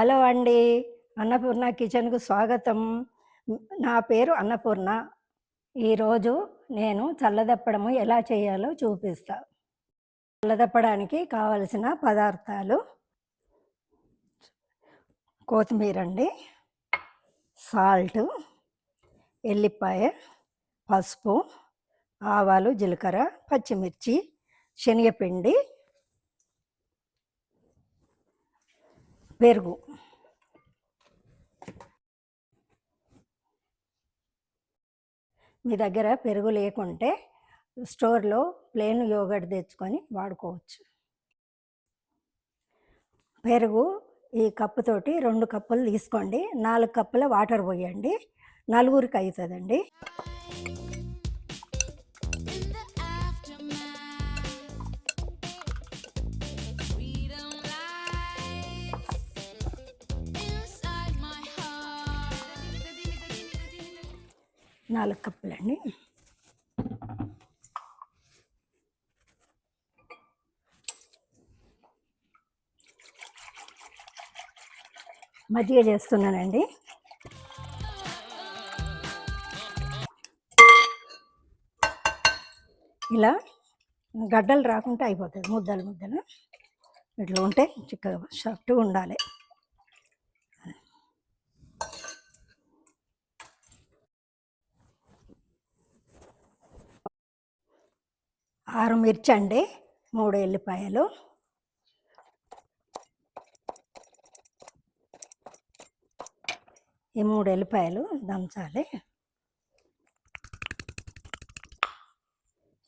Hello అండి. అన్నపూర్ణ కిచెన్‌కు స్వాగతం. నా పేరు అన్నపూర్ణ. ఈరోజు నేను చల్లదప్పడము ఎలా చేయాలో చూపిస్తా. చల్లదప్పడానికి కావలసిన పదార్థాలు కొత్తిమీర అండి సాల్టు, ఎల్లిపాయ, పసుపు, ఆవాలు, జీలకర్ర, పచ్చిమిర్చి, శనగపిండి పెరుగు. మీ దగ్గర పెరుగు లేకుంటే స్టోర్‌లో ప్లెయిన్ యోగర్ట్ తెచ్చుకొని వాడుకోవచ్చు. పెరుగు ఈ కప్పుతోటి రెండు కప్పులు తీసుకోండి. నాలుగు కప్పుల వాటర్ పోయండి. నలుగురికి అవుతుందండి 4 కప్పులండి. మజ్జిగ చేస్తున్నానండి. ఇలా గడ్డలు రాకుంటే అయిపోతుంది ముద్దలు ముద్దలు. ఇట్లా ఉంటే చిక్కగా సాఫ్ట్‌గా ఉండాలి. ఆరు మిర్చి అండి మూడు ఎల్లిపాయలు. ఈ మూడు ఎల్లిపాయలు దంచాలి.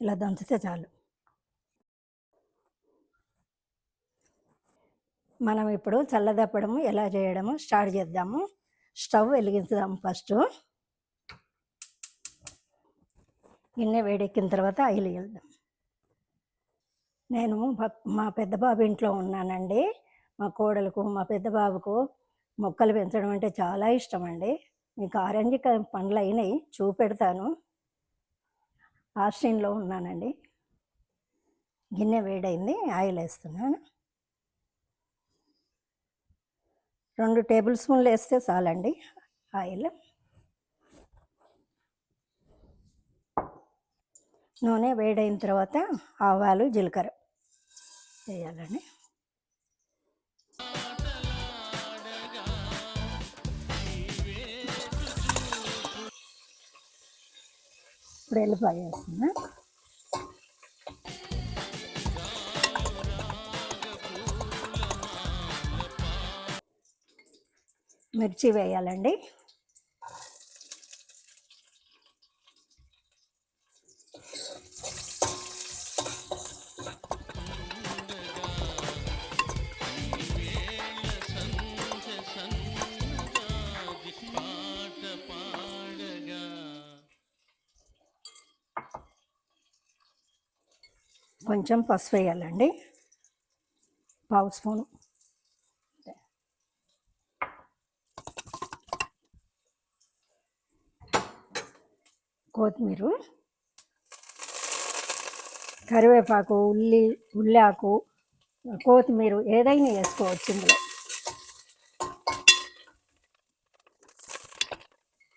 ఇలా దంచితే చాలు. మనం ఇప్పుడు చల్లదప్పడము ఎలా చేయడము స్టార్ట్ చేద్దాము. స్టవ్ వెలిగించుదాం ఫస్ట్ గిన్నె వేడెక్కిన తర్వాత ఆయిల్ వెళ్దాం నేను మా పెద్ద బాబు ఇంట్లో ఉన్నానండి. మా కోడలకు, మా పెద్ద బాబుకు మొక్కలు పెంచడం అంటే చాలా ఇష్టమండి. మీకు ఆరెంజ్ పండ్లు అయినాయి చూపెడతాను. ఆస్ట్రీన్లో ఉన్నానండి. గిన్నె వేడైంది. ఆయిల్ వేస్తున్నాను రెండు టేబుల్ స్పూన్‌లు వేస్తే చాలండి ఆయిల్. నూనె వేడైన తర్వాత ఆవాలు, జీలకర్ర వేయాలండి. ఇప్పుడు ఎల్లిపాయ వేస్తున్నా. మిర్చి వేయాలండి. కొంచెం పసుపు వేయాలండి. పావు స్పూను. కొత్తిమీరు. కరివేపాకు, ఉల్లి ఉల్లాకు, కొత్తిమీర ఏదైనా వేసుకోవచ్చు ఇందులో.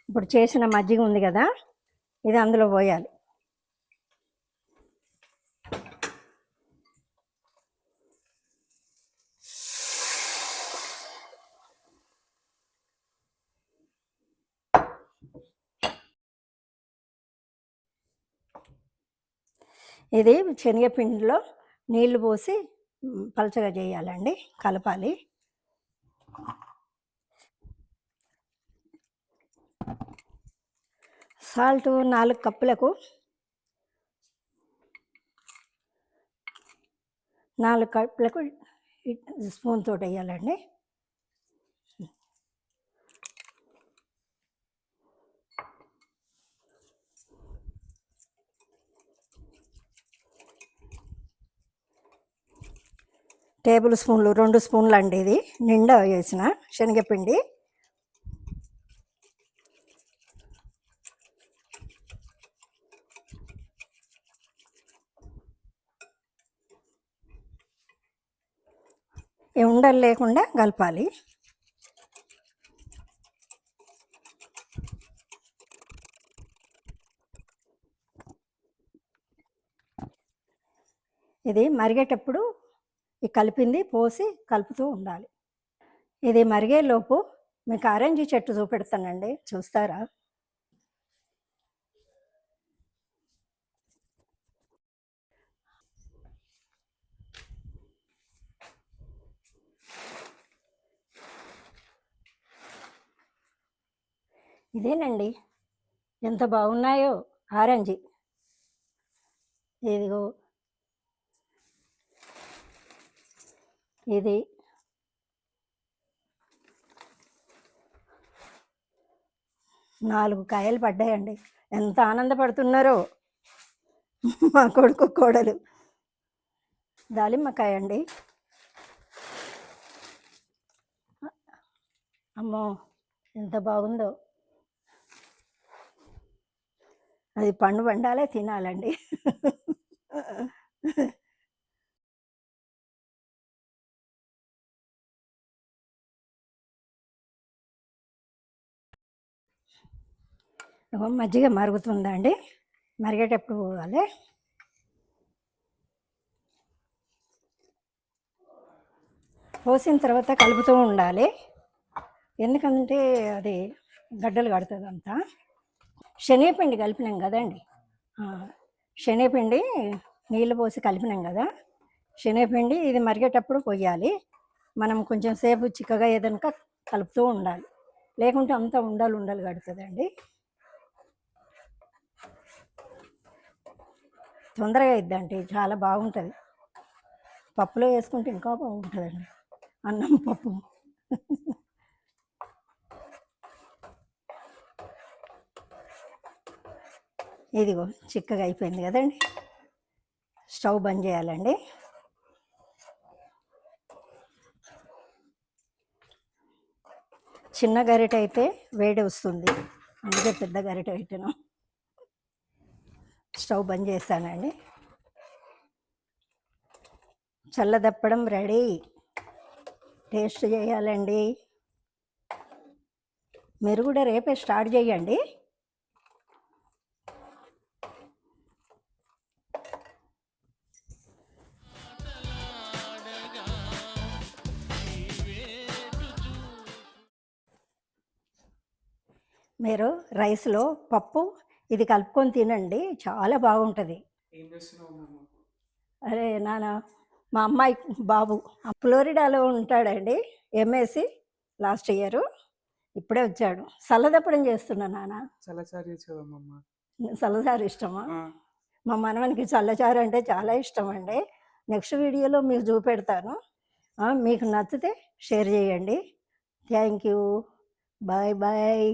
ఇప్పుడు చేసిన మజ్జిగ ఉంది కదా! ఇది అందులో పోయాలి. ఇది శనగపిండిలో నీళ్ళు పోసి పలచగా చేయాలండి. కలపాలి. సాల్టు నాలుగు కప్పులకు నాలుగు కప్పులకు ఇ స్పూన్ వేయాలండి టేబుల్ స్పూన్లు రెండు స్పూన్లు అండి ఇది. నిండా వేసిన శనగపిండి. ఉండలు లేకుండా కలపాలి. ఇది మరిగేటప్పుడు ఈ కలిపింది పోసి కలుపుతూ ఉండాలి. ఇది మరిగేలోపు మీకు ఆరెంజ్ చెట్టు చూపెడతానండి. చూస్తారా? ఇదేనండి. ఎంత బాగున్నాయో ఆరెంజ్. ఇదిగో ఇది. నాలుగు కాయలు పడ్డాయండి. ఎంత ఆనందపడుతున్నారో మా కొడుకు కోడలు. దాలిమ్మకాయ అండి అమ్మో ఎంత బాగుందో. అది పండు పండాలే తినాలండి. ఇగో మజ్జిగ మరుగుతుందండి మరిగేటప్పుడు పోవాలి. పోసిన తర్వాత కలుపుతూ ఉండాలి. ఎందుకంటే అది గడ్డలు కడుతుంది అంతా శనగపిండి కలిపినాం కదండి. శనగపిండి నీళ్ళు పోసి కలిపినాం కదా. శనగపిండి ఇది మరిగేటప్పుడు పోయాలి. మనం కొంచెం సేపు చిక్కగా ఏదైనా కలుపుతూ ఉండాలి. లేకుంటే అంతా ఉండలు ఉండలు కడుతుందండి. తొందరగా ఇద్దండి చాలా బాగుంటుంది. పప్పులో వేసుకుంటే ఇంకా బాగుంటుందండి. అన్నం పప్పు. ఇదిగో చిక్కగా అయిపోయింది కదండి. స్టవ్ బంద్ చేయాలండి. చిన్న గరిటె అయితే వేడి వస్తుంది. అందుకే పెద్ద గరిటె పెట్టాను. స్టవ్ బంద్ చేశానండి. చల్లదప్పడం రెడీ. టేస్ట్ చేయాలండి. మీరు కూడా రేపే స్టార్ట్ చేయండి. మీరు రైస్లో పప్పు ఇది కలుపుకొని తినండి చాలా బాగుంటుంది. అరే నాన్న మా అమ్మాయి బాబు. ఫ్లోరిడాలో ఉంటాడండి ఎంఎస్సి లాస్ట్ ఇయర్. ఇప్పుడే వచ్చాడు. చల్లదప్పడం చేస్తున్నా నాన్న చల్లచారు ఇష్టమా? మా మనవనికి చల్లచారు అంటే చాలా ఇష్టం అండి నెక్స్ట్ వీడియోలో మీకు చూపెడతాను. మీకు నచ్చితే షేర్ చేయండి. Thank you. Bye bye.